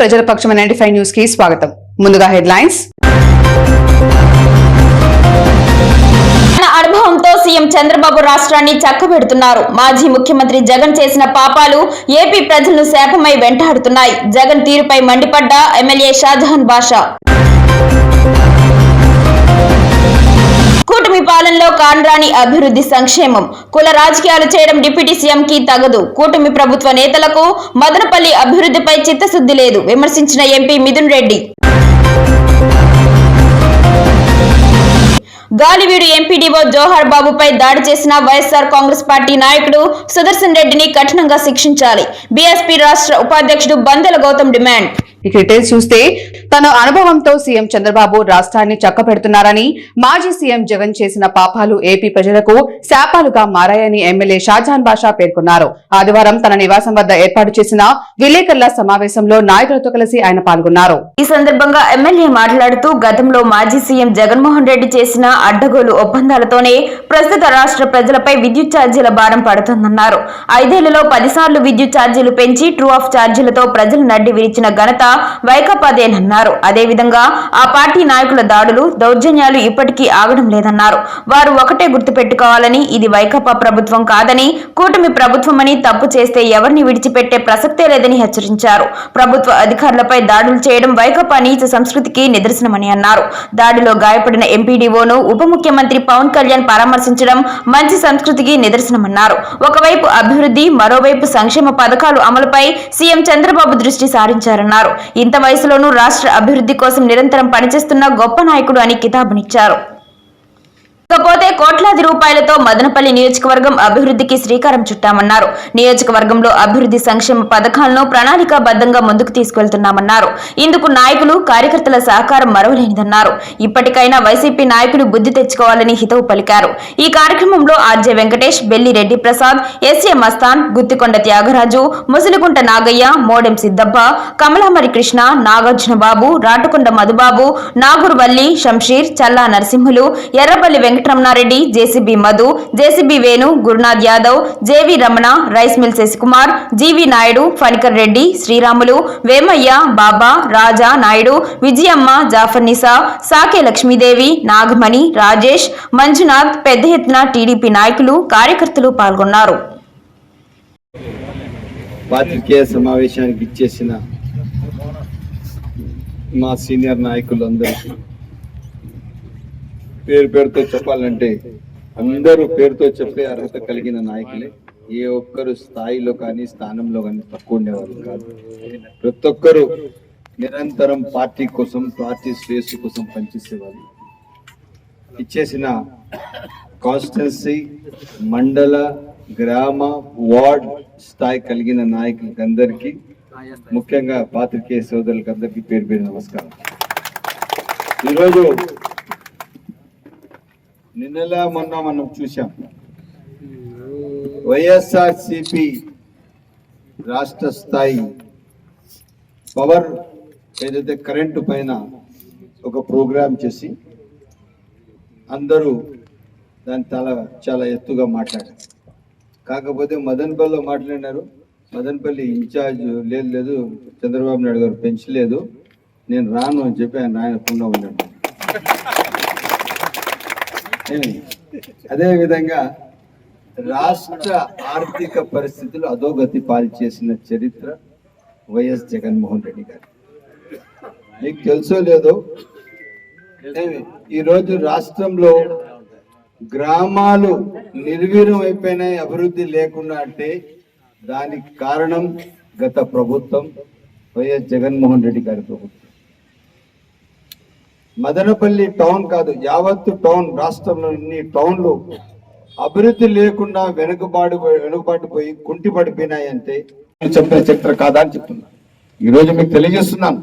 ప్రజల పక్షం ninety five న్యూస్కి స్వాగతం. ముందుగా హెడ్లైన్స్. అనుభవంతో సీఎం చంద్రబాబు రాష్ట్రాన్ని చక్కబెడుతున్నారు. మాజీ ముఖ్యమంత్రి జగన్ చేసిన పాపాలు ఏపీ ప్రజలను శాపమై వెంటాడుతున్నాయి. జగన్ తీరుపై మండిపడ్డ ఎమ్మెల్యే షాజహాన్ బాషా. కూటమి పాలనలో కాన్రాని అభివృద్ధి సంక్షేమం. కుల రాజకీయాలు చేయడం డిప్యూటీ సీఎం కి తగదు. కూటమి ప్రభుత్వ నేతలకు మదనపల్లి అభివృద్ధిపై చిత్తశుద్ధి లేదు. విమర్శించిన ఎంపీ మిథున్ రెడ్డి. గాలివీడు ఎంపీడీఓ జోహార్ బాబుపై దాడి చేసిన వైఎస్ఆర్ కాంగ్రెస్ పార్టీ నాయకుడు సుదర్శన్ రెడ్డిని కఠినంగా శిక్షించాలి. బీఎస్పీ రాష్ట్ర ఉపాధ్యక్షుడు బందెల గౌతమ్ డిమాండ్. ఇక డీటెయిల్స్ చూస్తే తన అనుభవంతో సీఎం చంద్రబాబు రాష్ట్రాన్ని చక్కపెడుతున్నారని మాజీ సీఎం జగన్ చేసిన పాపాలు ఏపీ ప్రజలకు శాపాలుగా మారాయని ఎమ్మెల్యే షాజహాన్ బాషా పేర్కొన్నారు. ఆదివారం తన నివాసం వద్ద ఏర్పాటు చేసిన విలేకరుల సమావేశంలో నాయకులతో కలిసి ఆయన పాల్గొన్నారు. ఈ సందర్భంగా ఎమ్మెల్యే మాట్లాడుతూ గతంలో మాజీ సీఎం జగన్మోహన్ రెడ్డి చేసిన అడ్డగోలు ఒప్పందాలతోనే ప్రస్తుత రాష్ట్ర ప్రజలపై విద్యుత్ ఛార్జీల భారం పడుతుందన్నారు. ఐదేళ్ళలో పదిసార్లు విద్యుత్ ఛార్జీలు పెంచి ట్రూ ఆఫ్ ఛార్జీలతో ప్రజలు నడ్డి విరిచిన ఘనత వైకాపాదేనన్నారు. అదేవిధంగా ఆ పార్టీ నాయకుల దాడులు దౌర్జన్యాలు ఇప్పటికీ ఆగడం లేదన్నారు. వారు ఒకటే గుర్తుపెట్టుకోవాలని ఇది వైకాపా ప్రభుత్వం కాదని కూటమి ప్రభుత్వమని తప్పు చేస్తే ఎవరిని విడిచిపెట్టే ప్రసక్తే లేదని హెచ్చరించారు. ప్రభుత్వ అధికారులపై దాడులు చేయడం వైకాపా నీచ సంస్కృతికి నిదర్శనమని అన్నారు. దాడిలో గాయపడిన ఎంపీడీఓను ఉప ముఖ్యమంత్రి పవన్ కళ్యాణ్ పరామర్శించడం మంచి సంస్కృతికి నిదర్శనమన్నారు. ఒకవైపు అభివృద్ధి మరోవైపు సంక్షేమ పథకాలు అమలుపై సీఎం చంద్రబాబు దృష్టి సారించారన్నారు. ఇంత వయసులోనూ రాష్ట్ర అభివృద్ధి కోసం నిరంతరం పనిచేస్తున్న గొప్ప నాయకుడు అని కితాబునిచ్చారు. ఇకపోతే కోట్లాది రూపాయలతో మదనపల్లి నియోజకవర్గం అభివృద్ధికి శ్రీకారం చుట్టామన్నారు. నియోజకవర్గంలో అభివృద్ధి సంక్షేమ పథకాలను ప్రణాళికాబద్ధంగా ముందుకు తీసుకెళ్తున్నామన్నారు. ఇందుకు నాయకులు కార్యకర్తల సహకారం మరవలేనిదన్నారు. ఇప్పటికైనా వైసీపీ నాయకులు బుద్ధి తెచ్చుకోవాలని హితవు పలికారు. ఈ కార్యక్రమంలో RJ Venkatesh Belli Reddy Prasad SA Mastan Guthikonda Thyagaraju Musiligunta Nagaiah Modem Siddappa Kamalamari Krishna Nagarjuna Babu Ratukonda Madhubabu Nagurvalli Shamsheer Challa Narasimhulu Erraballi Venkataramanareddy JCB Madhu JCB Venu Gurunath Yadav JV Ramana rice mill Sasikumar GV Naidu Phanikar Reddy Sriramulu Vemaiah Baba Raja Naidu Vijayamma Jafar Nisa Sake Lakshmidevi Nagamani Rajesh Manjunath పెద్ద ఎత్తున TDP నాయకులు కార్యకర్తలు పాల్గొన్నారు. పాత్రికేయ సమావేశానికి ఇచ్చేసిన మా senior నాయకులందరికీ పేరు పేరుతో చెప్పాలంటే అందరూ పేరుతో చెప్పే అర్హత కలిగిన నాయకులే. ఏ ఒక్కరు స్థాయిలో కానీ స్థానంలో కానీ తక్కువ ఉండేవాళ్ళు కాదు. ప్రతి ఒక్కరు నిరంతరం పార్టీ కోసం పార్టీ శ్రేయస్సు కోసం పనిచేసేవాళ్ళు. ఇచ్చేసిన కాన్స్టిట్యున్సీ మండల గ్రామ వార్డ్ స్థాయి కలిగిన నాయకులకి అందరికీ ముఖ్యంగా పాత్రికేయ సోదరులకు అందరికీ పేరు పేరు నమస్కారం. ఈరోజు నిన్నలా మొన్న మనం చూసాం వైఎస్ఆర్ సిపి రాష్ట్ర స్థాయి పవర్ ఏదైతే కరెంటు పైన ఒక ప్రోగ్రాం చేసి అందరూ దాన్ని చాలా చాలా ఎత్తుగా మాట్లాడారు. కాకపోతే మదన్పల్లిలో మాట్లాడినారు. మదన్పల్లి ఇన్ఛార్జ్ లేదు లేదు చంద్రబాబు నాయుడు గారు పెంచలేదు. నేను రాను అని చెప్పి ఆయన రాయకుండా ఉన్నాడు. అదేవిధంగా అదే విధంగా రాష్ట్ర ఆర్థిక పరిస్థితులు అధోగతి పాల్చేసిన చరిత్ర వైఎస్ జగన్మోహన్ రెడ్డి గారు. మీకు తెలుసో లేదో? ఈరోజు రాష్ట్రంలో గ్రామాలు నిర్వీర్యం అయిపోయినాయి అభివృద్ధి లేకుండా అంటే దానికి కారణం గత ప్రభుత్వం వైఎస్ జగన్మోహన్ రెడ్డి గారి ప్రభుత్వం. మదనపల్లి టౌన్ కాదు యావత్తు టౌన్ రాష్ట్రంలోని టౌన్లు అభివృద్ధి లేకుండా వెనుకబాటు వెనుకబాటుపోయి కుంటి పడిపోయినాయంటే చెప్పిన చరిత్ర కాదా అని చెప్తున్నా. ఈరోజు మీకు తెలియజేస్తున్నాను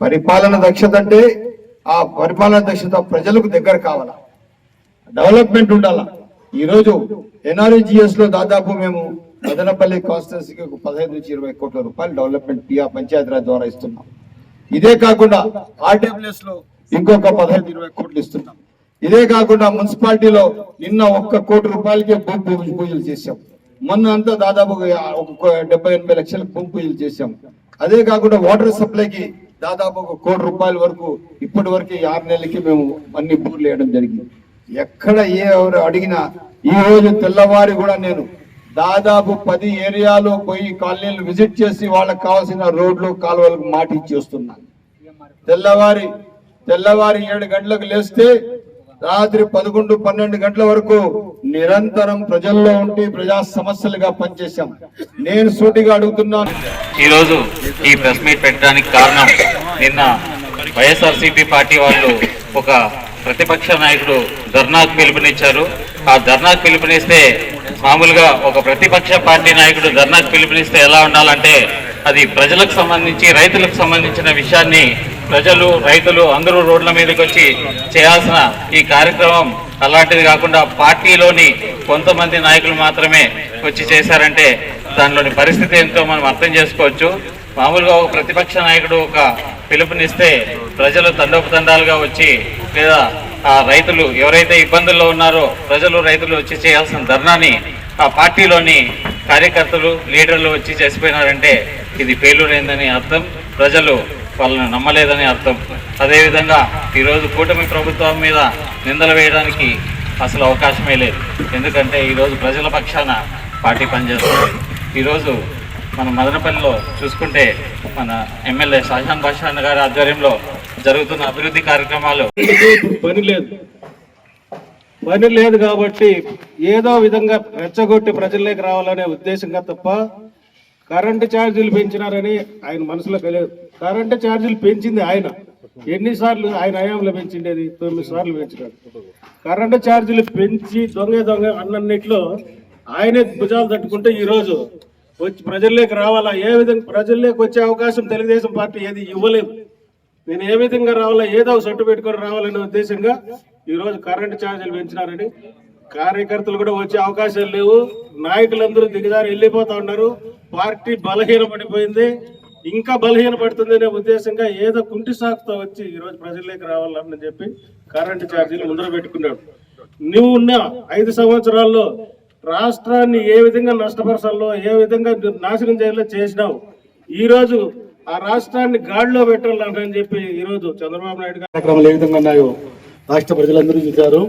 పరిపాలన దక్షత అంటే ఆ పరిపాలన దక్షత ప్రజలకు దగ్గర కావాలా? డెవలప్మెంట్ ఉండాలా? ఈరోజు ఎన్ఆర్జిఎస్లో దాదాపు మేము మదనపల్లి కాన్స్టిట్యున్సీకి ఒక పదహైదు నుంచి ఇరవై కోట్ల రూపాయలు డెవలప్మెంట్ పియా పంచాయతీరాజ్ ద్వారా ఇస్తున్నాం. ఇదే కాకుండా ఆర్డబ్ల్యూఎస్లో ఇంకొక పదహైదు ఇరవై కోట్లు ఇస్తున్నాం. ఇదే కాకుండా మున్సిపాలిటీలో నిన్న ఒక్క కోటి రూపాయలకే భూమి పూజ- పూజలు చేశాం. మొన్న అంతా దాదాపు ఒక డెబ్బై ఎనభై లక్షల భూమి పూజలు చేశాం. అదే కాకుండా వాటర్ సప్లైకి దాదాపు ఒక కోటి రూపాయల వరకు ఇప్పటి వరకు ఆరు నెలలకి మేము అన్ని బోర్లు వేయడం జరిగింది. ఎక్కడ ఏ ఎవరు అడిగినా ఈ రోజు తెల్లవారి కూడా నేను దాదాపు పది ఏరియాలో పోయి కాలనీలు విజిట్ చేసి వాళ్ళకి కావాల్సిన రోడ్లు కాలువలకు మాటిచ్చి ఇచ్చేస్తున్నాను తెల్లవారి తెల్లవారి ఏడు గంటలకు లేస్తే రాత్రి పదకొండు పన్నెండు గంటల వరకు నిరంతరం ప్రజల్లో ఉండి ప్రజా సమస్యలుగా పనిచేశాం. నేను సూటిగా అడుగుతున్నాను. ఈరోజు ఈ ప్రెస్ మీట్ పెట్టడానికి కారణం నిన్న వైఎస్ఆర్సీపీ పార్టీ వాళ్ళు ఒక ప్రతిపక్ష నాయకుడు ధర్నాకు పిలుపునిచ్చారు. ఆ ధర్నాకు పిలుపునిస్తే మామూలుగా ఒక ప్రతిపక్ష పార్టీ నాయకుడు ధర్నాకు పిలుపునిస్తే ఎలా ఉండాలంటే అది ప్రజలకు సంబంధించి రైతులకు సంబంధించిన విషయాన్ని ప్రజలు రైతులు అందరూ రోడ్ల మీదకి వచ్చి చేయాల్సిన ఈ కార్యక్రమం అలాంటిది కాకుండా పార్టీలోని కొంతమంది నాయకులు మాత్రమే వచ్చి చేశారంటే దానిలోని పరిస్థితి ఏంటో మనం అర్థం చేసుకోవచ్చు. మామూలుగా ఒక ప్రతిపక్ష నాయకుడు ఒక పిలుపునిస్తే ప్రజలు తండోపతండాలుగా వచ్చి లేదా ఆ రైతులు ఎవరైతే ఇబ్బందుల్లో ఉన్నారో ప్రజలు రైతులు వచ్చి చేయాల్సిన ధర్నాని ఆ పార్టీలోని కార్యకర్తలు లీడర్లు వచ్చి చేసిపోయినారంటే ఇది పేలురైందని అర్థం ప్రజలు వాళ్ళని నమ్మలేదని అర్థం. అదేవిధంగా ఈరోజు కూటమి ప్రభుత్వం మీద నిందలు వేయడానికి అసలు అవకాశమే లేదు. ఎందుకంటే ఈరోజు ప్రజల పక్షాన పార్టీ పనిచేస్తుంది. ఈరోజు మన మదనపల్లిలో చూసుకుంటే మన ఎమ్మెల్యే షాజాన్ బాషా గారి ఆధ్వర్యంలో జరుగుతున్న అభివృద్ధి కార్యక్రమాలు. పని లేదు. పని లేదు కాబట్టి ఏదో విధంగా రెచ్చగొట్టి ప్రజల్లోకి రావాలనే ఉద్దేశంగా తప్ప కరెంటు ఛార్జీలు పెంచినారని ఆయన మనసులో కలియదు కరెంటు ఛార్జీలు పెంచింది ఆయన. ఎన్నిసార్లు ఆయన హయాంలో పెంచిండేది? తొమ్మిది సార్లు పెంచినారు కరెంటు ఛార్జీలు పెంచి దొంగ దొంగ అన్నన్నిట్లో ఆయనే భుజాలు తట్టుకుంటే ఈరోజు వచ్చి ప్రజల్లోకి రావాలా? ఏ విధంగా ప్రజల్లోకి వచ్చే అవకాశం తెలుగుదేశం పార్టీ ఏది ఇవ్వలేదు నేను ఏ విధంగా రావాలా? ఏదో ఒక సట్టు పెట్టుకొని రావాలనే ఉద్దేశంగా ఈరోజు కరెంటు ఛార్జీలు పెంచినారని కార్యకర్తలు కూడా వచ్చే అవకాశాలు లేవు. నాయకులందరూ దిగజారి వెళ్ళిపోతా ఉన్నారు. పార్టీ బలహీన పడిపోయింది. ఇంకా బలహీన పడుతుంది అనే ఉద్దేశంగా ఏదో కుంటి సాకుతో వచ్చి ఈరోజు ప్రజల్లోకి రావాలని చెప్పి కరెంటు ఛార్జీలు ముందర పెట్టుకున్నాడు నువ్వు ఉన్న ఐదు సంవత్సరాల్లో రాష్ట్రాన్ని ఏ విధంగా నష్టపరచాలో ఏ విధంగా నాశనం చేయాలో చేసినావు. ఈరోజు ఆ రాష్ట్రాన్ని గాడిలో పెట్టాలని చెప్పి ఈరోజు చంద్రబాబు నాయుడు కార్యక్రమాలు ఏ విధంగా ఉన్నాయో రాష్ట్ర ప్రజలందరూ చూశారు.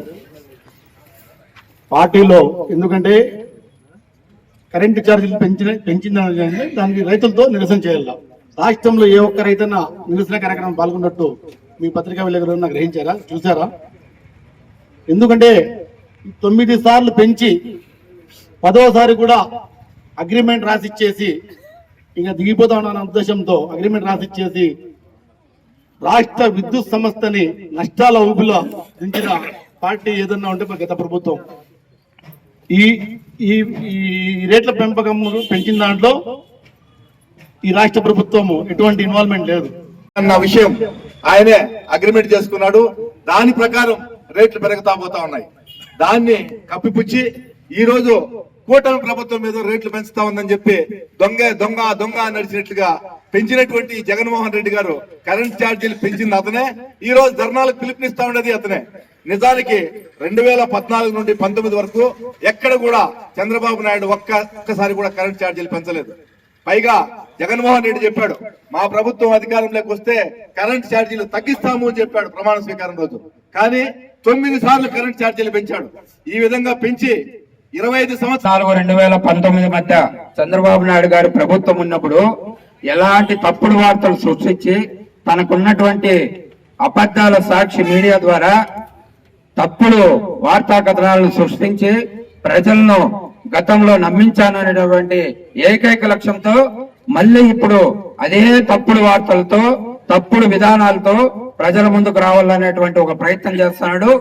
పార్టీలో ఎందుకంటే కరెంటు ఛార్జీలు పెంచిన పెంచిందని దానికి రైతులతో నిరసన చేయాలి. రాష్ట్రంలో ఏ ఒక్క రైతన్నా నిరసన కార్యక్రమం పాల్గొన్నట్టు మీ పత్రికా విలేకరులు గ్రహించారా? చూసారా ఎందుకంటే తొమ్మిది సార్లు పెంచి పదోసారి కూడా అగ్రిమెంట్ రాసిచ్చేసి ఇంకా దిగిపోతామన్న ఉద్దేశంతో అగ్రిమెంట్ రాసిచ్చేసి రాష్ట్ర విద్యుత్ సంస్థని నష్టాల ఊపిలో దించిన పార్టీ ఏదన్నా ఉంటే మన గత ప్రభుత్వం. ఈ ఈ ఈ రేట్ల పెంపకం పెంచిన దాంట్లో ఈ రాష్ట్ర ప్రభుత్వము ఎటువంటి ఇన్వాల్వ్మెంట్ లేదు. అన్న విషయం ఆయనే అగ్రిమెంట్ చేసుకున్నాడు. దాని ప్రకారం రేట్లు పెరుగుతా పోతా ఉన్నాయి. దాన్ని కప్పిపుచ్చి ఈ రోజు కూటమి ప్రభుత్వం మీద రేట్లు పెంచుతా ఉందని చెప్పి దొంగ దొంగ దొంగ నడిచినట్లుగా పెంచినటువంటి జగన్మోహన్ రెడ్డి గారు కరెంట్ ఛార్జీలు పెంచింది అతనే. ఈ రోజు ధర్నాలకు పిలుపునిస్తా ఉండేది అతనే. నిజానికి రెండు వేల పద్నాలుగు నుండి పంతొమ్మిది వరకు ఎక్కడ కూడా చంద్రబాబు నాయుడు ఒక్క ఒక్కసారి కూడా కరెంట్ ఛార్జీలు పెంచలేదు. పైగా జగన్మోహన్ రెడ్డి చెప్పాడు మా ప్రభుత్వం అధికారంలోకి వస్తే కరెంట్ ఛార్జీలు తగ్గిస్తాము అని చెప్పాడు ప్రమాణ స్వీకారం రోజు. కానీ తొమ్మిది సార్లు కరెంట్ ఛార్జీలు పెంచాడు. ఈ విధంగా పెంచి ఇరవై ఐదు సంవత్సరాలు రెండు వేల పంతొమ్మిది మధ్య చంద్రబాబు నాయుడు గారి ప్రభుత్వం ఉన్నప్పుడు ఎలాంటి తప్పుడు వార్తలు సృష్టించి తనకున్నటువంటి అబద్ధాల సాక్షి మీడియా ద్వారా తప్పుడు వార్తా కథనాలను సృష్టించి ప్రజలను గతంలో నమ్మించాననేటువంటి ఏకైక లక్ష్యంతో మళ్ళీ ఇప్పుడు అదే తప్పుడు వార్తలతో తప్పుడు విధానాలతో ప్రజల ముందుకు రావాలనేటువంటి ఒక ప్రయత్నం చేస్తున్నాడు.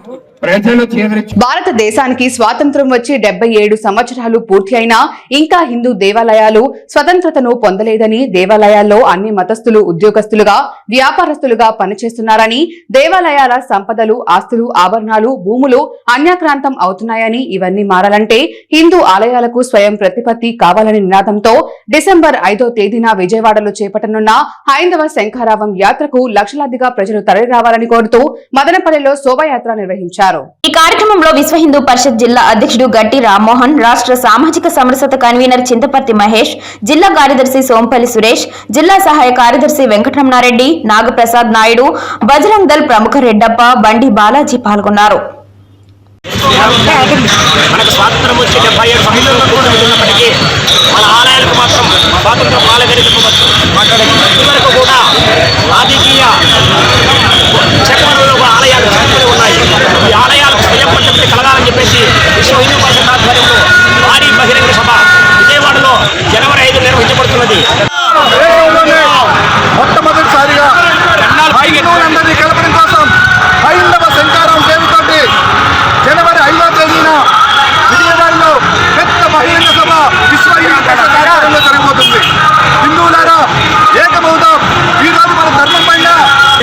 భారతదేశానికి స్వాతంత్రం వచ్చి డెబ్బై ఏడు సంవత్సరాలు పూర్తి అయినా ఇంకా హిందూ దేవాలయాలు స్వతంత్రతను పొందలేదని దేవాలయాల్లో అన్ని మతస్థులు ఉద్యోగస్తులుగా వ్యాపారస్తులుగా పనిచేస్తున్నారని దేవాలయాల సంపదలు ఆస్తులు ఆభరణాలు భూములు అన్యాక్రాంతం అవుతున్నాయని ఇవన్నీ మారాలంటే హిందూ ఆలయాలకు స్వయం ప్రతిపత్తి కావాలని నినాదంతో డిసెంబర్ ఐదో తేదీన విజయవాడలో చేపట్టనున్న హైందవ శంఖారావం యాత్రకు లక్షలాదిగా ప్రజలు తరలిరావాలని కోరుతూ మదనపల్లిలో శోభాయాత్ర నిర్వహించారు. పాల్గొన్నారు ఈ కార్యక్రమంలో విశ్వ హిందూ పరిషత్ జిల్లా అధ్యక్షుడు గట్టి రామ్మోహన్ రాష్ట్ర సామాజిక సమరసత కన్వీనర్ చింతపర్తి మహేష్ జిల్లా కార్యదర్శి సోంపల్లి సురేష్ జిల్లా సహాయ కార్యదర్శి వెంకటరమణారెడ్డి నాగప్రసాద్ నాయుడు బజరంగ్ దళ్ ప్రముఖ రెడ్డప్ప బండి బాలాజీ పాల్గొన్నారు. మనకు స్వాతంత్రం వచ్చి డెబ్బై ఏడు సంవత్సరాలు పూర్తవుతున్నప్పటికీ మన ఆలయాలకు మాత్రం స్వాతంత్ర పాలగరికకు వరకు కూడా రాజకీయ చక్రంలో ఆలయాలు చక్రలు ఉన్నాయి. ఈ ఆలయాలకు స్వయం పద్ధతి కలగాలని చెప్పేసి విశ్వ హిందూ పరిషత్ ఆధ్వర్యంలో భారీ బహిరంగ సభ విజయవాడలో జనవరి ఐదు నిర్వహించబడుతున్నది. మొట్టమొదటిసారిగా హైందవులందరినీ కలపడం కోసం హైందవ శంకారం పేరుతోటి జనవరి ఐదవ తేదీన విజయవాడలో పెద్ద బహిరంగ సభ విశ్వ హిందూ పరిషత్ ఆధ్వర్యంలో జరగబోతుంది హిందువులారా ఏకమవుదాం ఈ రోజు మన ధర్మం పైన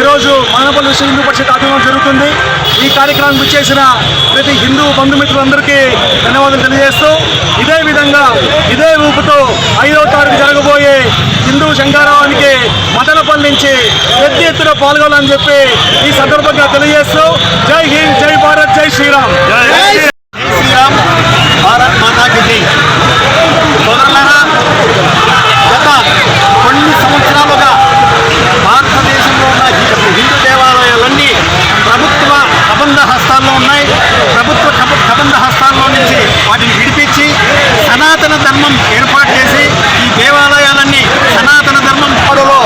ఈరోజు మానవపల్లి విశ్వ హిందూ పరిషత్ ఆధ్వర్యంలో జరుగుతుంది. ఈ కార్యక్రమానికి చేసిన ప్రతి హిందూ బంధుమిత్రులందరికీ ధన్యవాదాలు తెలియజేస్తూ ఇదే విధంగా ఇదే ఊపుతో ఐదవ తారీఖు జరగబోయే హిందూ శంకారావానికి మదనపల్లి నుంచి పెద్ద ఎత్తున పాల్గొనాలని చెప్పి ఈ సందర్భంగా తెలియజేస్తూ జై హింద్ జై భారత్ జై శ్రీరామ్. జై శ్రీరామ్ భారత్ మాతాకి జై. గత కొన్ని సంవత్సరాలుగా భారతదేశంలో ఉన్న హిందూ దేవాలయాలన్నీ కబంధ హస్తాల్లో ఉన్నాయి ప్రభుత్వ కబ- కబంధ హస్తాల్లో నుంచి వాటిని విడిపించి సనాతన ధర్మం ఏర్పాటు చేసి ఈ దేవాలయాలన్నీ సనాతన ధర్మం పాడులో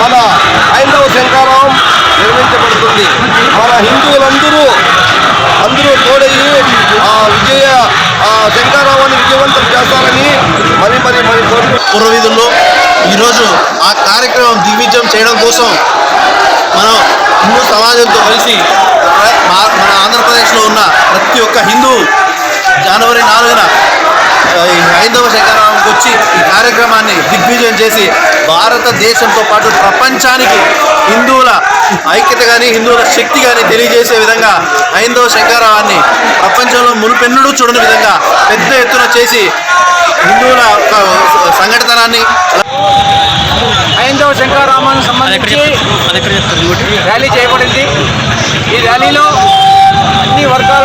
మన హైందవ శంకారావం నిర్మించబడుతుంది మన హిందువులందరూ అందరూ తోడయ్యి ఆ విజయ ఆ శంకారావాన్ని విజయవంతం చేస్తారని మరి మరి మరి. పూర్వవీధుల్లో ఈరోజు ఆ కార్యక్రమం దిగ్విజయం చేయడం కోసం మనం హిందూ సమాజంతో కలిసి ప్ర- మా- మన ఆంధ్రప్రదేశ్లో ఉన్న ప్రతి ఒక్క హిందూ జనవరి నాలుగున హైందవ శంకరానికి వచ్చి ఈ కార్యక్రమాన్ని దిగ్విజయం చేసి భారతదేశంతో పాటు ప్రపంచానికి హిందువుల ఐక్యత కానీ హిందువుల శక్తి కానీ తెలియజేసే విధంగా హైందవ శంకరావాన్ని ప్రపంచంలో మునుపెన్నడూ చూడని విధంగా పెద్ద ఎత్తున చేసి హిందువుల ఒక సంఘటనని హైందవ శంకరామానికి సంబంధించి ర్యాలీ చేయబడింది. ఈ ర్యాలీలో అన్ని వర్గాల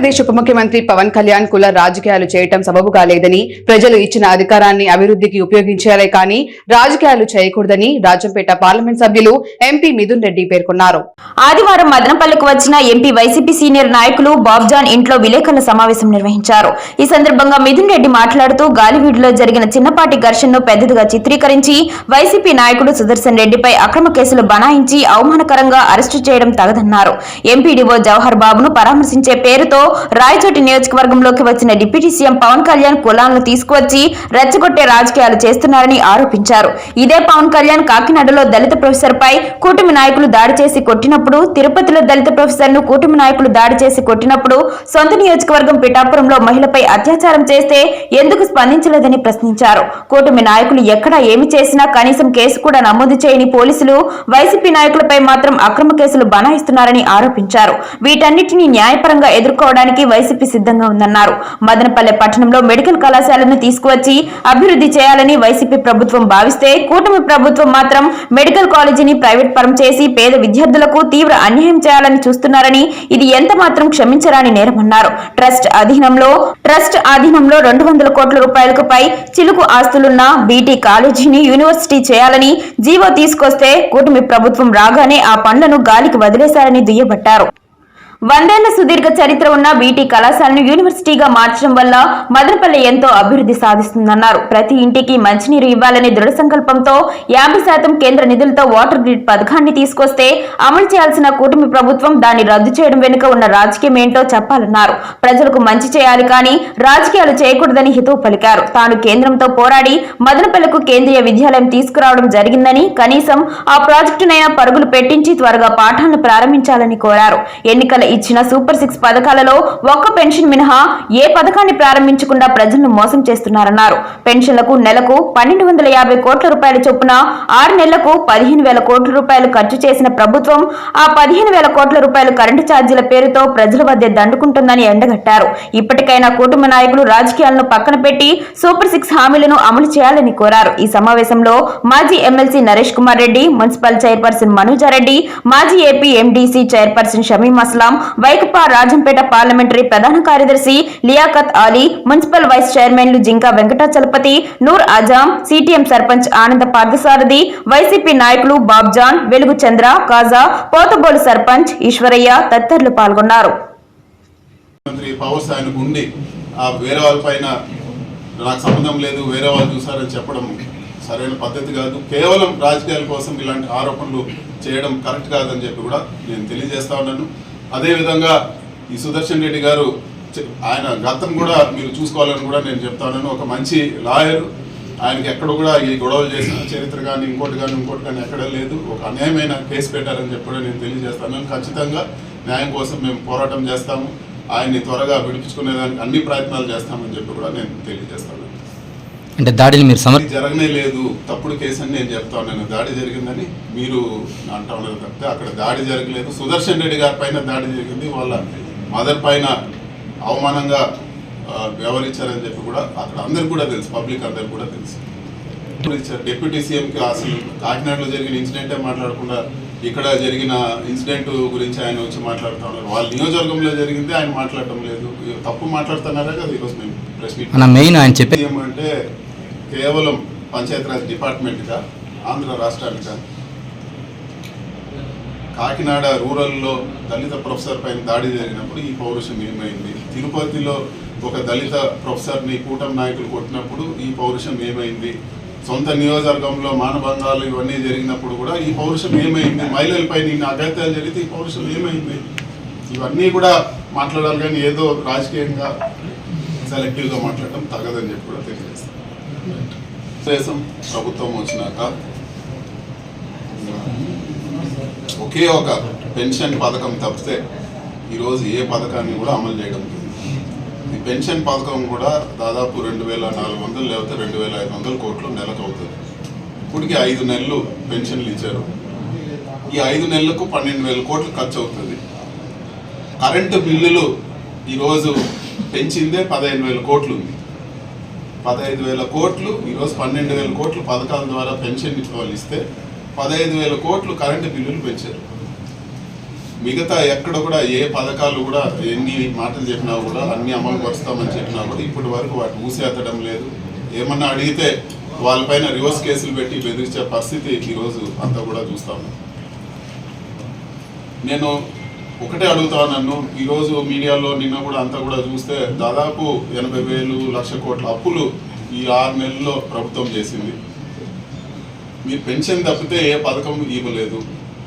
ఆంధ్రప్రదేశ్ ఉప ముఖ్యమంత్రి పవన్ కళ్యాణ్ కుల రాజకీయాలు చేయటం సబబుగా లేదని ప్రజలు ఇచ్చిన అధికారాన్ని అభివృద్ధికి ఉపయోగించాలే కానీ రాజకీయాలు చేయకూడదని రాజంపేట పార్లమెంట్ సభ్యులు ఎంపీ మిథున్ రెడ్డి పేర్కొన్నారు. ఆదివారం మదనపల్లికి వచ్చిన ఎంపీ వైసీపీ సీనియర్ నాయకులు బాబ్జాన్ ఇంట్లో విలేకరుల సమావేశం నిర్వహించారు. ఈ సందర్భంగా మిథున్ రెడ్డి మాట్లాడుతూ గాలివీడులో జరిగిన చిన్నపాటి ఘర్షణను పెద్దదిగా చిత్రీకరించి వైసీపీ నాయకుడు సుదర్శన్ రెడ్డిపై అక్రమ కేసులు బనాయించి అవమానకరంగా అరెస్టు చేయడం తగదన్నారు. ఎంపీడీఓ జవహర్ బాబును పరామర్శించే పేరుతో రాయచోటి నియోజకవర్గంలోకి వచ్చిన డిప్యూటీ సీఎం పవన్ కళ్యాణ్ కులాలను తీసుకువచ్చి రెచ్చగొట్టే రాజకీయాలు చేస్తున్నారని ఆరోపించారు. ఇదే పవన్ కళ్యాణ్ కాకినాడలో దళిత ప్రొఫెసర్ పై కూటమి నాయకులు దాడి చేసి కొట్టినప్పుడు తిరుపతిలో దళిత ప్రొఫెసర్ను కూటమి నాయకులు దాడి చేసి కొట్టినప్పుడు సొంత నియోజకవర్గం పిఠాపురంలో మహిళపై అత్యాచారం చేస్తే ఎందుకు స్పందించలేదని ప్రశ్నించారు. కూటమి నాయకులు ఎక్కడ ఏమి చేసినా కనీసం కేసు కూడా నమోదు చేయని పోలీసులు వైసీపీ నాయకులపై మాత్రం అక్రమ కేసులు బనాయిస్తున్నారని ఆరోపించారు. వీటన్నిటిని న్యాయపరంగా ఎదుర్కోవడానికి వైసీపీ సిద్ధంగా ఉందన్నారు. మదనపల్లె పట్టణంలో మెడికల్ కళాశాలను తీసుకువచ్చి అభివృద్ధి చేయాలని వైసీపీ ప్రభుత్వం భావిస్తే కూటమి ప్రభుత్వం మాత్రం మెడికల్ కాలేజీని ప్రైవేట్ పరం చేసి పేద విద్యార్థులకు తీవ్ర అన్యాయం చేయాలని చూస్తున్నారని ఇది ఎంత మాత్రం క్షమించరాని నేరమన్నారు ట్రస్ట్ అధీనంలో ట్రస్ట్ అధీనంలో రెండు వందల కోట్ల రూపాయలకు పై చిలుకు ఆస్తులున్న బీటీ కాలేజీని యూనివర్సిటీ చేయాలని జీవో తీసుకొస్తే కూటమి ప్రభుత్వం రాగానే ఆ పనులను గాలికి వదిలేశారని దుయ్యబట్టారు. వందేళ్ళ సుదీర్ఘ చరిత్ర ఉన్న బీటీ కళాశాలను యూనివర్సిటీగా మార్చడం వల్ల మదనపల్లి ఎంతో అభివృద్ధి సాధిస్తుందన్నారు. ప్రతి ఇంటికి మంచినీరు ఇవ్వాలనే దృఢ సంకల్పంతో యాభై శాతం కేంద్ర నిధులతో వాటర్ గ్రిడ్ పథకాన్ని తీసుకొస్తే అమలు చేయాల్సిన కూటమి ప్రభుత్వం దాన్ని రద్దు చేయడం వెనుక ఉన్న రాజకీయం ఏంటో చెప్పాలన్నారు. ప్రజలకు మంచి చేయాలి కానీ రాజకీయాలు చేయకూడదని హితవు పలికారు. తాను కేంద్రంతో పోరాడి మదనపల్లికు కేంద్రీయ విద్యాలయం తీసుకురావడం జరిగిందని కనీసం ఆ ప్రాజెక్టునైనా పరుగులు పెట్టించి త్వరగా పాఠాలను ప్రారంభించాలని కోరారు. ఎన్నికల ఇచ్చిన సూపర్ సిక్స్ పథకాలలో ఒక్క పెన్షన్ మినహా ఏ పథకాన్ని ప్రారంభించకుండా ప్రజలను మోసం చేస్తున్నారన్నారు. పెన్షన్లకు నెలకు పన్నెండు వందల యాభై కోట్ల రూపాయల చొప్పున ఆరు నెలలకు పదిహేను వేల కోట్ల రూపాయలు ఖర్చు చేసిన ప్రభుత్వం ఆ పదిహేను వేల కోట్ల రూపాయలు కరెంటు ఛార్జీల పేరుతో ప్రజల వద్ద దండుకుంటుందని ఎండగట్టారు. ఇప్పటికైనా కూటమి నాయకులు రాజకీయాలను పక్కన పెట్టి సూపర్ సిక్స్ హామీలను అమలు చేయాలని కోరారు. ఈ సమావేశంలో మాజీ MLC Naresh Kumar Reddy municipal chairperson Manojareddy మాజీ AP MDC chairperson Shamim Aslam వైకపా Rajampet parliamentary ప్రధాన కార్యదర్శి లియాఖత్ అలీ మున్సిపల్ వైస్ చైర్మన్లు జింకా వెంకటాచలపతి నూర్ అజాం సిటిఎం సర్పంచ్ ఆనంద పార్థసారథి వైసీపీ నాయకులు బాబ్జాన్ వెలుగు చంద్ర కాజా పోతబోలు సర్పంచ్ ఈశ్వరయ్య తదితరులు పాల్గొన్నారు. వేరే వాళ్ళ నాకు సంబంధం లేదు వేరే వాళ్ళు చూసారని చెప్పడం సరైన పద్ధతి కాదు. కేవలం రాజకీయాల కోసం ఇలాంటి ఆరోపణలు చేయడం కరెక్ట్ కాదని చెప్పి కూడా నేను తెలియజేస్తా ఉన్నాను. అదేవిధంగా ఈ సుదర్శన్ రెడ్డి గారు ఆయన గతం కూడా మీరు చూసుకోవాలని కూడా నేను చెప్తాను ఒక మంచి లాయర్. ఆయనకి ఎక్కడ కూడా ఈ గొడవలు చేసిన చరిత్ర కానీ ఇంకోటి కానీ ఇంకోటి కానీ ఎక్కడ లేదు. ఒక అన్యాయమైన కేసు పెట్టారని చెప్పి నేను తెలియజేస్తాను. ఖచ్చితంగా న్యాయం కోసం మేము పోరాటం చేస్తాము. ఆయన్ని త్వరగా విడిపించుకునేదానికి అన్ని ప్రయత్నాలు చేస్తామని చెప్పి కూడా నేను తెలియజేస్తాను. అంటే దాడిని మీరు సమర్ జరగనే లేదు. తప్పుడు కేసు అని నేను చెప్తా ఉన్నాను. దాడి జరిగిందని మీరు అంటా ఉన్నారు తప్పితే అక్కడ దాడి జరగలేదు. సుదర్శన్ రెడ్డి గారి పైన దాడి జరిగింది. వాళ్ళ మదర్ పైన అవమానంగా వ్యవహరించారని చెప్పి కూడా అక్కడ అందరికి కూడా తెలుసు. పబ్లిక్ అందరికి కూడా తెలుసు. డిప్యూటీ సీఎంకి అసలు కాకినాడలో జరిగిన ఇన్సిడెంటే మాట్లాడకుండా ఇక్కడ జరిగిన ఇన్సిడెంట్ గురించి ఆయన వచ్చి మాట్లాడుతూ ఉన్నారు. వాళ్ళ నియోజకవర్గంలో జరిగింది. ఆయన మాట్లాడటం లేదు. తప్పు మాట్లాడుతున్నారా కదా ఈరోజు మేము మన మెయిన్ ఆయన చెప్పే అంటే కేవలం పంచాయతీరాజ్ డిపార్ట్మెంట్గా ఆంధ్ర రాష్ట్రానిక? కాకినాడ రూరల్లో దళిత ప్రొఫెసర్ పైన దాడి జరిగినప్పుడు ఈ పౌరుషం ఏమైంది? తిరుపతిలో ఒక దళిత ప్రొఫెసర్ని కూటమి నాయకులు కొట్టినప్పుడు ఈ పౌరుషం ఏమైంది? సొంత నియోజకవర్గంలో మానభంగాలు ఇవన్నీ జరిగినప్పుడు కూడా ఈ పౌరుషం ఏమైంది? మహిళలపై నిన్న అగత్యాలు జరిగితే ఈ పౌరుషం ఏమైంది? ఇవన్నీ కూడా మాట్లాడాలి కానీ ఏదో రాజకీయంగా సెలెక్టివ్గా మాట్లాడటం తగదని చెప్పి కూడా తెలియదు. దేశం ప్రభుత్వం వచ్చినాక. ఒకే ఒక పెన్షన్ పథకం తప్పితే ఈరోజు ఏ పథకాన్ని కూడా అమలు చేయడం ఈ పెన్షన్ పథకం కూడా దాదాపు రెండు వేల నాలుగు వందలు లేకపోతే రెండు వేల ఐదు వందల కోట్లు నెలకు అవుతుంది. ఇప్పటికి ఐదు నెలలు పెన్షన్లు ఇచ్చారు. ఈ ఐదు నెలలకు పన్నెండు వేల కోట్లు ఖర్చు అవుతుంది. కరెంటు బిల్లులు ఈరోజు పెంచిందే పదిహేను వేల కోట్లు ఉంది. పదహైదు వేల కోట్లు ఈరోజు పన్నెండు వేల కోట్లు పథకాల ద్వారా పెన్షన్ వాళ్ళు ఇస్తే పదహైదు వేల కోట్లు కరెంటు బిల్లులు పెంచారు. మిగతా ఎక్కడ కూడా ఏ పథకాలు కూడా ఎన్ని మాటలు చెప్పినా కూడా అన్ని అమలు పరుస్తామని చెప్పినా కూడా ఇప్పటి వరకు వాటి మూసేతడం లేదు. ఏమన్నా అడిగితే వాళ్ళపైన రివర్స్ కేసులు పెట్టి బెదిరించే పరిస్థితి ఈరోజు అంతా కూడా చూస్తాము. నేను ఒకటే అడుగుతా నన్ను. ఈరోజు మీడియాలో నిన్న కూడా అంతా కూడా చూస్తే దాదాపు ఎనభై వేలు లక్ష కోట్ల అప్పులు ఈ ఆరు నెలల్లో ప్రభుత్వం చేసింది. మీరు పెన్షన్ తప్పితే ఏ పథకం ఇవ్వలేదు.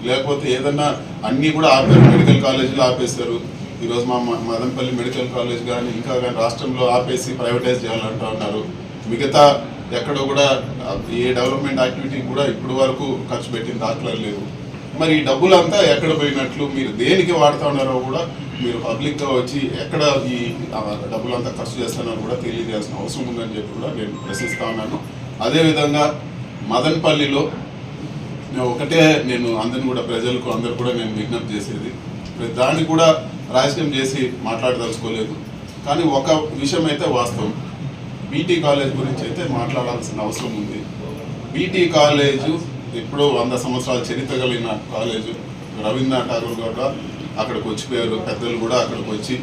లేకపోతే ఏదన్నా అన్నీ కూడా ఆపారు మెడికల్ కాలేజీలో ఆపేశారు ఈరోజు మా మదనపల్లి మెడికల్ కాలేజ్ కానీ ఇంకా కానీ రాష్ట్రంలో ఆపేసి ప్రైవేటైజ్ చేయాలంటూ ఉన్నారు. మిగతా ఎక్కడ కూడా ఏ డెవలప్మెంట్ యాక్టివిటీ కూడా ఇప్పటి వరకు ఖర్చు పెట్టిన దాఖలు లేదు మరి డబ్బులంతా ఎక్కడ పోయినట్లు మీరు దేనికి వాడుతా ఉన్నారో కూడా మీరు పబ్లిక్గా వచ్చి ఎక్కడ ఈ డబ్బులంతా ఖర్చు చేస్తున్నారో కూడా తెలియజేయాల్సిన అవసరం ఉందని చెప్పి కూడా నేను ప్రశ్నిస్తా ఉన్నాను. అదేవిధంగా మదన్పల్లిలో ఒకటే నేను అందరిని కూడా ప్రజలకు అందరు కూడా నేను విజ్ఞప్తి చేసేది. దాన్ని కూడా రాజకీయం చేసి మాట్లాడదలుచుకోలేదు. కానీ ఒక విషయం అయితే వాస్తవం. బీటీ కాలేజ్ గురించి అయితే మాట్లాడాల్సిన అవసరం ఉంది. బీటీ కాలేజు ఎప్పుడో వంద సంవత్సరాల చరిత్ర కలిగిన కాలేజు. రవీంద్రనాథ్ ఠాగూర్ కూడా అక్కడికి వచ్చిపోయారు. పెద్దలు కూడా అక్కడికి వచ్చి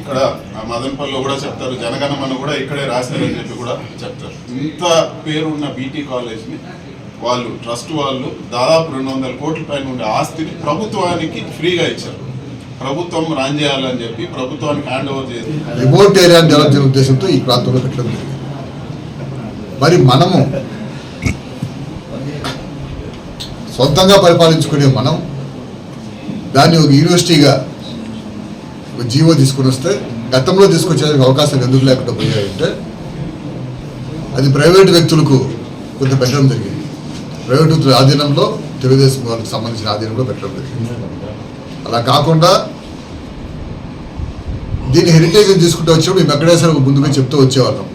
ఇక్కడ ఆ మదనపల్లిలో కూడా చెప్తారు. జనగణమన కూడా ఇక్కడే రాశారని చెప్పి కూడా చెప్తారు. ఇంత పేరున్న బీటీ కాలేజ్ని వాళ్ళు ట్రస్ట్ వాళ్ళు దాదాపు రెండు వందల కోట్ల పైన ఉండే ఆస్తిని ప్రభుత్వానికి ఫ్రీగా ఇచ్చారు. ప్రభుత్వం రాన్ చేయాలని చెప్పి ప్రభుత్వానికి హ్యాండ్ ఓవర్ చేసి రిమోట్ ఏరియాని ఉద్దేశంతో ఈ ప్రాంతంలో పెట్టడం మరి మనము సొంతంగా పరిపాలించుకునే మనం దాన్ని ఒక యూనివర్సిటీగా ఒక జీవో తీసుకుని వస్తే గతంలో తీసుకొచ్చేందుకు అవకాశాలు ఎందుకు లేకుండా పోయాయంటే అది ప్రైవేట్ వ్యక్తులకు కొంత పెట్టడం జరిగింది. ప్రైవేట్ వ్యక్తుల ఆధీనంలో తెలుగుదేశం వాళ్ళకి సంబంధించిన ఆధీనంలో పెట్టడం జరిగింది. అలా కాకుండా దీని హెరిటేజ్ తీసుకుంటూ వచ్చినప్పుడు మేము ఎక్కడే సరే ముందుగా చెప్తూ వచ్చేవాళ్ళం.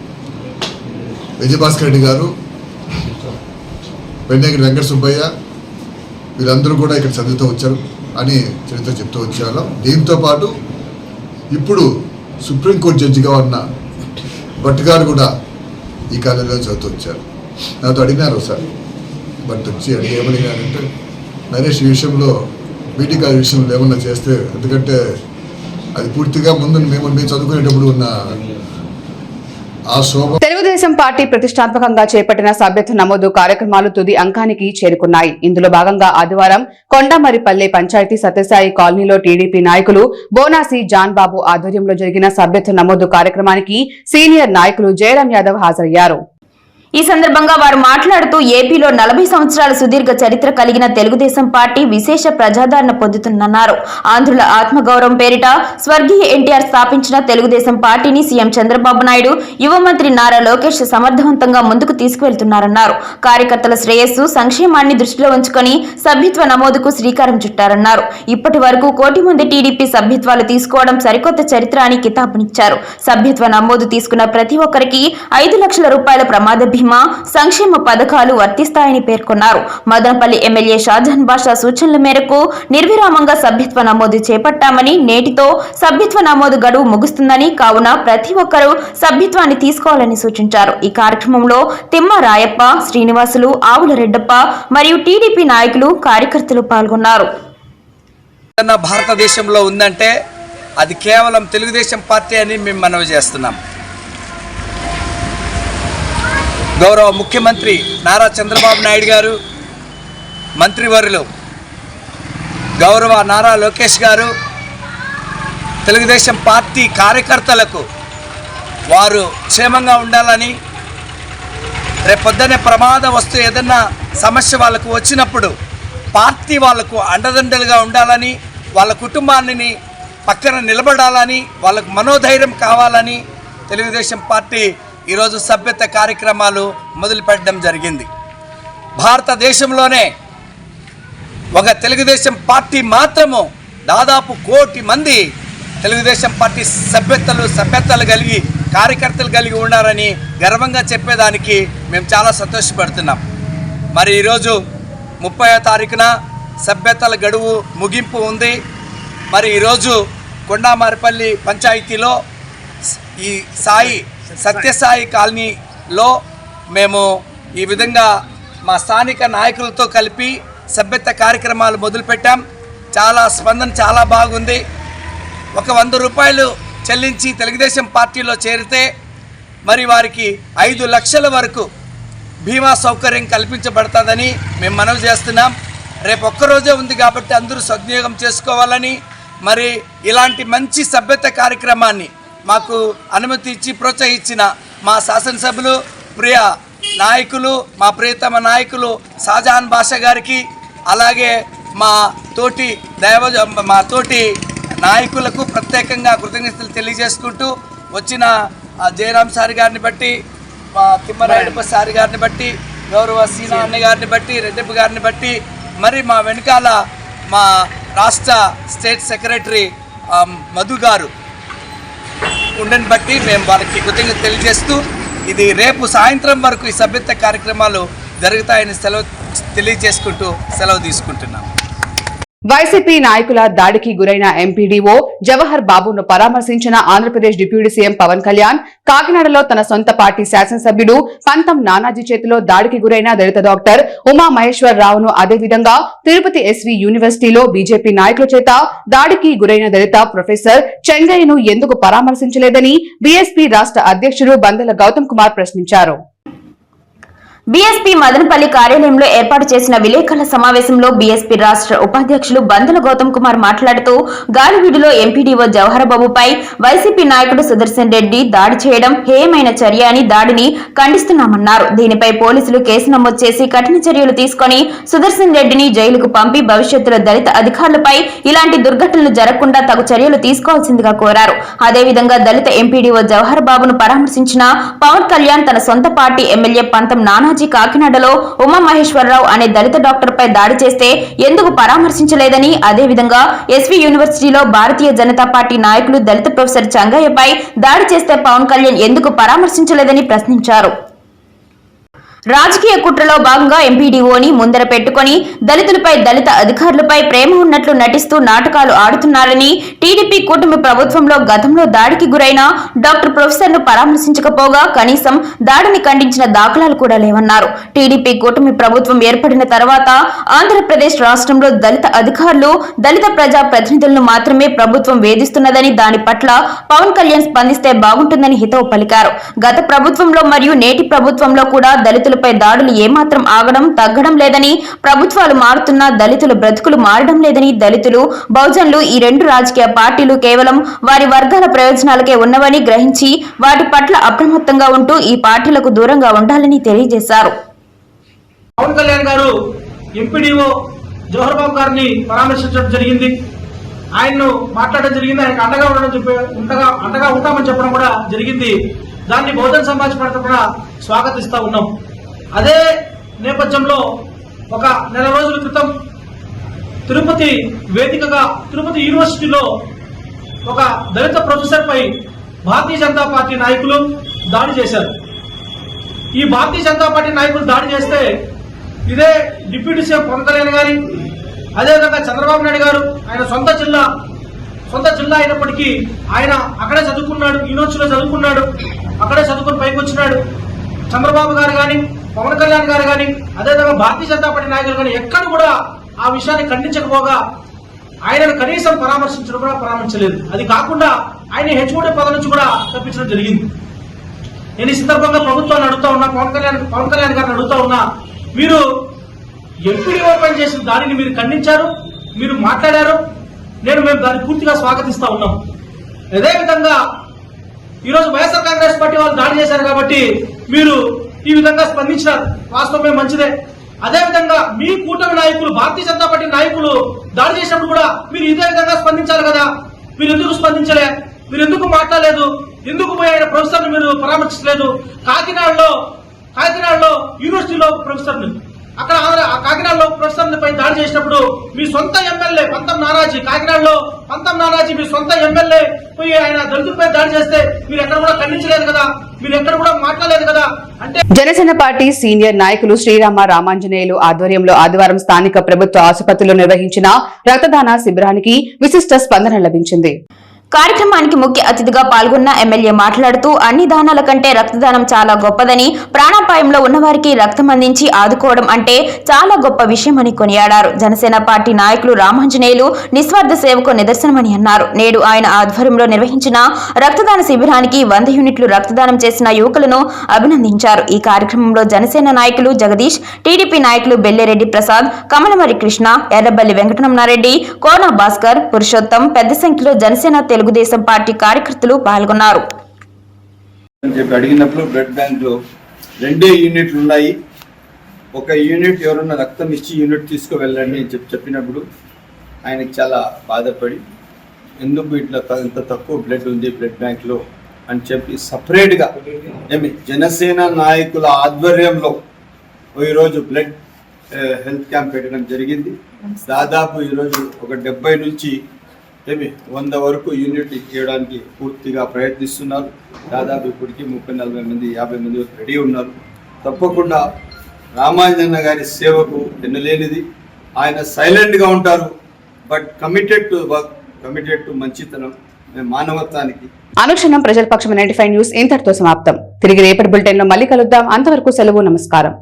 విజయభాస్కర్ రెడ్డి గారు వెన్నగిరి వెంకట సుబ్బయ్య వీళ్ళందరూ కూడా ఇక్కడ చదువుతూ వచ్చారు అని చరిత్ర చెప్తూ వచ్చేవాళ్ళం. దీంతో పాటు ఇప్పుడు సుప్రీంకోర్టు జడ్జిగా ఉన్న భట్ గారు కూడా ఈ కాలేజీలో చదువుతూ వచ్చారు. నాతో అడిగినారు ఒకసారి బట్ వచ్చి అడిగి ఏమడిగారంటే నరేష్ ఈ విషయంలో బీటీ కాలేజ్ విషయంలో ఏమన్నా చేస్తే ఎందుకంటే అది పూర్తిగా ముందు మేము మేము చదువుకునేటప్పుడు ఉన్న తెలుగుదేశం పార్టీ ప్రతిష్టాత్మకంగా చేపట్టిన సభ్యత్వ నమోదు కార్యక్రమాలు తుది అంకానికి చేరుకున్నాయి. ఇందులో భాగంగా ఆదివారం కొండమరిపల్లె పంచాయతీ సత్యసాయి కాలనీలో టీడీపీ నాయకులు బోనాసి జాన్ బాబు ఆధ్వర్యంలో జరిగిన సభ్యత్వ నమోదు కార్యక్రమానికి సీనియర్ నాయకులు జయరాం యాదవ్ హాజరయ్యారు. ఈ సందర్భంగా వారు మాట్లాడుతూ ఏపీలో నలభై సంవత్సరాల సుదీర్ఘ చరిత్ర కలిగిన తెలుగుదేశం పార్టీ విశేష ప్రజాదరణ పొందుతుందన్నారు. ఆంధ్రుల ఆత్మగౌరవం పేరిట స్వర్గీయ ఎన్టీఆర్ స్థాపించిన తెలుగుదేశం పార్టీని సీఎం చంద్రబాబు నాయుడు యువ మంత్రి నారా లోకేష్ సమర్థవంతంగా ముందుకు తీసుకువెళ్తున్నారన్నారు. కార్యకర్తల శ్రేయస్సు సంక్షేమాన్ని దృష్టిలో ఉంచుకొని సభ్యత్వ నమోదుకు శ్రీకారం చుట్టారన్నారు. ఇప్పటి వరకు కోటి మంది టీడీపీ సభ్యత్వాలు తీసుకోవడం సరికొత్త చరిత్ర అని కితాబునిచ్చారు. సభ్యత్వ నమోదు తీసుకున్న ప్రతి ఒక్కరికి ఐదు లక్షల రూపాయల ప్రమాద బీమా సంక్షేమ పథకాలు వర్తిస్తాయని పేర్కొన్నారు. మదనపల్లి ఎమ్మెల్యే షాజహాన్ బాషా సూచనల మేరకు నిర్విరామంగా సభ్యత్వ నమోదు చేపట్టామని నేటితో సభ్యత్వ నమోదు గడువు ముగుస్తుందని కావున ప్రతి ఒక్కరూ సభ్యత్వాన్ని తీసుకోవాలని సూచించారు. ఈ కార్యక్రమంలో తిమ్మ రాయప్ప శ్రీనివాసులు ఆవుల రెడ్డప్ప మరియు టీడీపీ నాయకులు కార్యకర్తలు పాల్గొన్నారు. భారతదేశంలో ఉందంటే అది కేవలం తెలుగుదేశం పార్టీ అని మేము మనవి చేస్తున్నాం. గౌరవ ముఖ్యమంత్రి నారా చంద్రబాబు నాయుడు గారు మంత్రివర్యులు గౌరవ నారా లోకేష్ గారు తెలుగుదేశం పార్టీ కార్యకర్తలకు వారు క్షేమంగా ఉండాలని రేపొద్దునే ప్రమాదం వస్తూ ఏదన్నా సమస్య వాళ్ళకు వచ్చినప్పుడు పార్టీ వాళ్ళకు అండదండలుగా ఉండాలని వాళ్ళ కుటుంబాన్ని పక్కన నిలబడాలని వాళ్ళకు మనోధైర్యం కావాలని తెలుగుదేశం పార్టీ ఈరోజు సభ్యత కార్యక్రమాలు మొదలుపెట్టడం జరిగింది. భారతదేశంలోనే ఒక తెలుగుదేశం పార్టీ మాత్రము దాదాపు కోటి మంది తెలుగుదేశం పార్టీ సభ్యతలు సభ్యతలు కలిగి కార్యకర్తలు కలిగి ఉన్నారని గర్వంగా చెప్పేదానికి మేము చాలా సంతోషపడుతున్నాం. మరి ఈరోజు ముప్పై తారీఖున సభ్యతల గడువు ముగింపు ఉంది. మరి ఈరోజు కొండామారిపల్లి పంచాయతీలో ఈ సాయి సత్యసాయి కాలనీలో మేము ఈ విధంగా మా స్థానిక నాయకులతో కలిపి సభ్యత కార్యక్రమాలు మొదలుపెట్టాం. చాలా స్పందన చాలా బాగుంది. ఒక వంద రూపాయలు చెల్లించి తెలుగుదేశం పార్టీలో చేరితే మరి వారికి ఐదు లక్షల వరకు బీమా సౌకర్యం కల్పించబడుతుందని మేము మనవి చేస్తున్నాం. రేపు ఒక్కరోజే ఉంది కాబట్టి అందరూ సద్వినియోగం చేసుకోవాలని మరి ఇలాంటి మంచి సభ్యత కార్యక్రమాన్ని మాకు అనుమతి ఇచ్చి ప్రోత్సహించిన మా శాసనసభ్యులు ప్రియ నాయకులు మా ప్రియతమ నాయకులు షాజహాన్ బాషా గారికి అలాగే మా తోటి దైవ మా తోటి నాయకులకు ప్రత్యేకంగా కృతజ్ఞతలు తెలియజేసుకుంటూ వచ్చిన జయరామ్ జయరాం సార్ గారిని బట్టి మా తిమ్మరాయుడప్ప సార్ గారిని బట్టి గౌరవ సీనా అన్న గారిని బట్టి రెడ్డప్ప గారిని బట్టి మరి మా వెనకాల మా రాష్ట్ర స్టేట్ సెక్రటరీ మధు గారు. ఉండని బట్టి మేము వారికి కృతజ్ఞత తెలియజేస్తూ ఇది రేపు సాయంత్రం వరకు ఈ సభ్యత కార్యక్రమాలు జరుగుతాయని సెలవు తెలియజేసుకుంటూ సెలవు తీసుకుంటున్నాం. వైసీపీ నాయకుల దాడికి గురైన ఎంపీడీఓ జవహర్ బాబును పరామర్శించిన ఆంధ్రప్రదేశ్ డిప్యూటీ సీఎం పవన్ కళ్యాణ్ కాకినాడలో తన సొంత పార్టీ శాసనసభ్యుడు పంతం నానాజీ చేతిలో దాడికి గురైన దళిత డాక్టర్ ఉమా మహేశ్వర్ రావును అదేవిధంగా తిరుపతి ఎస్వి యూనివర్సిటీలో బీజేపీ నాయకుల చేత దాడికి గురైన దళిత ప్రొఫెసర్ చెంగయ్యను ఎందుకు పరామర్శించలేదని బీఎస్పీ రాష్ట్ర అధ్యక్షుడు బందెల గౌతమ్ కుమార్ ప్రశ్నించారు. బీఎస్పీ మదనపల్లి కార్యాలయంలో ఏర్పాటు చేసిన విలేకరుల సమావేశంలో బీఎస్పీ రాష్ట్ర ఉపాధ్యక్షులు బందల గౌతమ్ కుమార్ మాట్లాడుతూ గాలివీడులో ఎంపీడీఓ జవహరబాబుపై వైసీపీ నాయకుడు సుదర్శన్ రెడ్డి దాడి చేయడం హేయమైన చర్య అని దాడిని ఖండిస్తున్నామన్నారు. దీనిపై పోలీసులు కేసు నమోదు చేసి కఠిన చర్యలు తీసుకొని సుదర్శన్ రెడ్డిని జైలుకు పంపి భవిష్యత్తులో దళిత అధికారులపై ఇలాంటి దుర్ఘటనలు జరగకుండా తగు చర్యలు తీసుకోవాల్సిందిగా కోరారు. అదేవిధంగా దళిత ఎంపీడీఓ జవహర్ బాబును పరామర్శించిన పవన్ కళ్యాణ్ తన సొంత పార్టీ ఎమ్మెల్యే పంతం నానా నుంచి కాకినాడలో ఉమామహేశ్వరరావు అనే దళిత డాక్టర్ పై దాడి చేస్తే ఎందుకు పరామర్శించలేదని అదేవిధంగా ఎస్వి యూనివర్సిటీలో భారతీయ జనతా పార్టీ నాయకులు దళిత ప్రొఫెసర్ చంగయ్యపై దాడి చేస్తే పవన్ కళ్యాణ్ ఎందుకు పరామర్శించలేదని ప్రశ్నించారు. రాజకీయ కుట్రలో భాగంగా ఎంపీడీఓని ముందర పెట్టుకుని దళితులపై దళిత అధికారులపై ప్రేమ ఉన్నట్లు నటిస్తూ నాటకాలు ఆడుతున్నారని టీడీపీ కూటమి ప్రభుత్వంలో గతంలో దాడికి గురైన డాక్టర్ ప్రొఫెసర్ను పరామర్శించకపోగా కనీసం దాడిని ఖండించిన దాఖలాలు కూడా లేవన్నారు. టీడీపీ కూటమి ప్రభుత్వం ఏర్పడిన తర్వాత ఆంధ్రప్రదేశ్ రాష్ట్రంలో దళిత అధికారులు దళిత ప్రజా ప్రతినిధులను మాత్రమే ప్రభుత్వం వేధిస్తున్నదని దాని పట్ల పవన్ కళ్యాణ్ స్పందిస్తే బాగుంటుందని హితవు పలికారు. గత ప్రభుత్వంలో మరియు నేటి ప్రభుత్వంలో కూడా దళితులపై దాడులు ఏమాత్రం ఆగడం తగ్గడం లేదని ప్రభుత్వాలు మారుతున్నా దళితుల బ్రతుకులు మారడం లేదని దళితులు బహుజన్లు ఈ రెండు రాజకీయ పార్టీలు కేవలం వారి వర్గాల ప్రయోజనాలకే ఉన్నవని గ్రహించి వాటి పట్ల అప్రమత్తంగా ఉంటూ ఈ పార్టీలకు దూరంగా ఉండాలని తెలియజేశారు. పవన్ కళ్యాణ్ గారు ఎంపీడీఓ జవహర్ బాబు గారిని పరామర్శించడం జరిగింది. ఆయన్ను మాట్లాడడం జరిగింది. ఆయనకు అండగా ఉండడం చెప్పి ఉండగా అండగా ఉంటామని చెప్పడం కూడా జరిగింది. దాన్ని బహుజన సమాజ్ పార్టీ కూడా స్వాగతిస్తా ఉన్నాం. అదే నేపథ్యంలో ఒక నెల రోజుల క్రితం తిరుపతి వేదికగా తిరుపతి యూనివర్సిటీలో ఒక దళిత ప్రొఫెసర్ పై భారతీయ జనతా పార్టీ నాయకులు దాడి చేశారు. ఈ భారతీయ జనతా పార్టీ నాయకులు దాడి చేస్తే ఇదే డిప్యూటీ సీఎం పవన్ కళ్యాణ్ గారి అదేవిధంగా చంద్రబాబు నాయుడు గారు ఆయన సొంత జిల్లా సొంత జిల్లా అయినప్పటికీ ఆయన అక్కడే చదువుకున్నాడు యూనివర్సిటీలో చదువుకున్నాడు అక్కడే చదువుకుని పైకి వచ్చినాడు. చంద్రబాబు గారు కానీ పవన్ కళ్యాణ్ గారు కానీ అదేవిధంగా భారతీయ జనతా పార్టీ నాయకులు కానీ ఎక్కడ కూడా ఆ విషయాన్ని ఖండించకపోగా ఆయనను కనీసం పరామర్శించడం కూడా పరామర్శలేదు. అది కాకుండా ఆయన హెచ్ఓడి పదవి నుంచి కూడా తప్పించడం జరిగింది. నేను ఈ సందర్భంగా ప్రభుత్వాన్ని అడుగుతా ఉన్నా పవన్ కళ్యాణ్ పవన్ కళ్యాణ్ గారిని అడుగుతా ఉన్నా మీరు ఎంపీడీ ఓపెన్ చేసిన దానిని మీరు ఖండించారు మీరు మాట్లాడారు నేను మేము దాన్ని పూర్తిగా స్వాగతిస్తా ఉన్నాం. అదేవిధంగా ఈరోజు వైఎస్ఆర్ కాంగ్రెస్ పార్టీ వాళ్ళు దాడి చేశారు కాబట్టి మీరు ఈ విధంగా స్పందించినారు. వాస్తవమే మంచిదే. అదేవిధంగా మీ కూటమి నాయకులు భారతీయ జనతా పార్టీ నాయకులు దాడి చేసినప్పుడు కూడా మీరు ఇదే విధంగా స్పందించాలి కదా? మీరు ఎందుకు స్పందించలే? మీరు ఎందుకు మాట్లాడలేదు? ఎందుకు పోయి ఆయన ప్రొఫెసర్ని మీరు పరామర్శించలేదు? కాకినాడలో కాకినాడలో యూనివర్సిటీలో ప్రొఫెసర్ని అక్కడ ఆ కాకినాడలో ప్రొఫెసర్ దాడి చేసినప్పుడు మీ సొంత ఎమ్మెల్యే పంతం నారాజీ కాకినాడలో పంతం నారాజీ మీ సొంత ఎమ్మెల్యే పోయి ఆయన దళితులపై దాడి చేస్తే మీరు ఎక్కడ కూడా ఖండించలేదు కదా? మీరు ఎక్కడ కూడా మాట్లాడలేదు కదా? అంటే జనసేన పార్టీ సీనియర్ నాయకులు శ్రీరామ రామాంజనేయులు ఆధ్వర్యంలో ఆదివారం స్థానిక ప్రభుత్వ ఆసుపత్రిలో నిర్వహించిన రక్తదాన శిబిరానికి విశిష్ట స్పందన లభించింది. కార్యక్రమానికి ముఖ్య అతిథిగా పాల్గొన్న ఎమ్మెల్యే మాట్లాడుతూ అన్ని దానాల కంటే రక్తదానం చాలా గొప్పదని ప్రాణాపాయంలో ఉన్నవారికి రక్తం అందించి ఆదుకోవడం అంటే చాలా గొప్ప విషయమని కొనియాడారు. జనసేన పార్టీ నాయకులు రామాంజనేయులు నిస్వార్థ సేవకు నిదర్శనమని అన్నారు. నేడు ఆయన ఆధ్వర్యంలో నిర్వహించిన రక్తదాన శిబిరానికి వంద యూనిట్లు రక్తదానం చేసిన యువకులను అభినందించారు. ఈ కార్యక్రమంలో జనసేన నాయకులు జగదీష్ టీడీపీ నాయకులు బెల్లిరెడ్డి ప్రసాద్ కమలమరి కృష్ణ ఎర్రబల్లి వెంకటరమణారెడ్డి కోన భాస్కర్ పురుషోత్తం పెద్ద సంఖ్యలో జనసేన తెలుగుదేశం పార్టీ కార్యకర్తలు పాల్గొన్నారు. అడిగినప్పుడు బ్లడ్ బ్యాంక్లో రెండే యూనిట్లు ఉన్నాయి. ఒక యూనిట్ ఎవరన్నా రక్తం ఇచ్చి యూనిట్ తీసుకువెళ్ళండి అని చెప్పి చెప్పినప్పుడు ఆయనకి చాలా బాధపడి ఎందుకు ఇట్లా ఇంత తక్కువ బ్లడ్ ఉంది బ్లడ్ బ్యాంక్లో? అని చెప్పి సపరేట్గా ఏమి జనసేన నాయకుల ఆధ్వర్యంలో ఈరోజు బ్లడ్ హెల్త్ క్యాంప్ పెట్టడం జరిగింది. దాదాపు ఈరోజు ఒక డెబ్బై నుంచి ఏమి? వంద వరకు యూనిట్ చేయడానికి పూర్తిగా ప్రయత్నిస్తున్నారు. దాదాపు ఇప్పటికి ముప్పై నలభై మంది యాభై మంది రెడీ ఉన్నారు. తప్పకుండా రామాంజన్న గారి సేవకు ఎన్నలేనిది ఆయన సైలెంట్గా ఉంటారు. But committed to work committed to మంచితనం మానవత్వానికి. అనుక్షణం ప్రజల పక్షం నైన్టీ ఫైవ్ న్యూస్ ఇంతటితో సమాప్తం. తిరిగి రేపటి బులెటిన్లో మళ్ళీ కలుద్దాం. అంతవరకు సెలవు నమస్కారం.